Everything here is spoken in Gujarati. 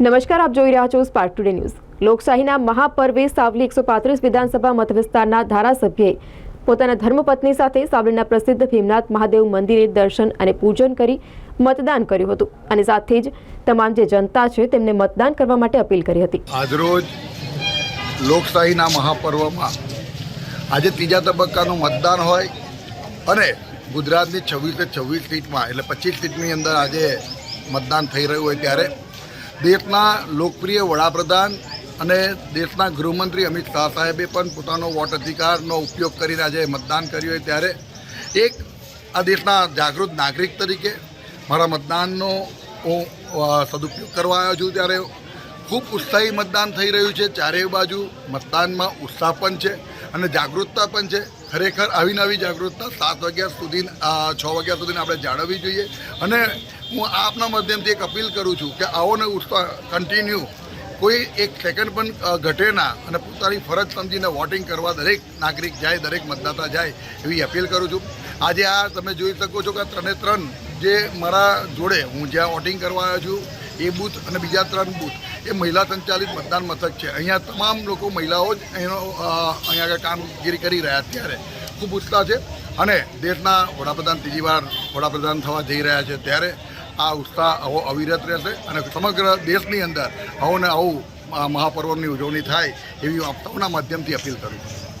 નમસ્કાર, આપ જોઈ રહ્યા છો સ્પાર્ક ટુડે ન્યૂઝ લોકશાહીના મહાપર્વે સાવલી એકસો પાંત્રીસ વિધાનસભા મતવિસ્તારના ધારાસભ્યએ પોતાના ધર્મપત્ની સાથે સાવલીના પ્રસિદ્ધ ભીમનાથ મહાદેવ મંદિરે દર્શન અને પૂજન કરી મતદાન કર્યું હતું. અને સાથે જ તમામ જે જનતા છે તેમને મતદાન કરવા માટે અપીલ કરી હતી. આજરોજ લોકશાહીના મહાપર્વમાં આજે ત્રીજા તબક્કાનું મતદાન હોય અને ગુજરાતની છવ્વીસે છવ્વીસ સીટમાં એટલે પચીસ સીટની અંદર આજે મતદાન થઈ રહ્યું હોય ત્યારે દેશના લોકપ્રિય વડાપ્રધાન અને દેશના ગૃહમંત્રી અમિત શાહ સાહેબે પણ પોતાનો વોટ અધિકારનો ઉપયોગ કરીને આજે મતદાન કર્યું હોય ત્યારે એક આ દેશના જાગૃત નાગરિક તરીકે મારા મતદાનનો હું સદુપયોગ કરવા આવ્યો છું ત્યારે ખૂબ ઉત્સાહી મતદાન થઈ રહ્યું છે. ચારેય બાજુ મતદાનમાં ઉત્સાહ પણ છે અને જાગૃતતા પણ છે. ખરેખર આવી નવી જાગૃતતા સાત વાગ્યા સુધી છ વાગ્યા સુધી આપણે જાળવવી જોઈએ અને હું આપના માધ્યમથી એક અપીલ કરું છું કે આવો ને ઉત્સાહ કન્ટિન્યુ કોઈ એક સેકન્ડ પણ ઘટે ના અને પોતાની ફરજ સમજીને વોટિંગ કરવા દરેક નાગરિક જાય, દરેક મતદાતા જાય, એવી અપીલ કરું છું. આજે આ તમે જોઈ શકો છો કે ત્રણે ત્રણ જે મારા જોડે હું જ્યાં વોટિંગ કરવા આવ્યો છું, એ બૂથ અને બીજા ત્રણ બૂથ, એ મહિલા સંચાલિત મતદાન મથક છે. અહીંયા તમામ લોકો મહિલાઓ જ એનો અહીંયા કામગીરી કરી રહ્યા અત્યારે. ત્યારે ખૂબ ઉત્સાહ છે. અને દેશના વડાપ્રધાન ત્રીજી વાર વડાપ્રધાન થવા જઈ રહ્યા છે ત્યારે. આ ઉત્સાહ આવો અવિરત રહેશે અને સમગ્ર દેશની અંદર આવું ને આવું મહાપર્વની ઉજવણી થાય એવી આપતાઓના માધ્યમથી અપીલ કરું છું.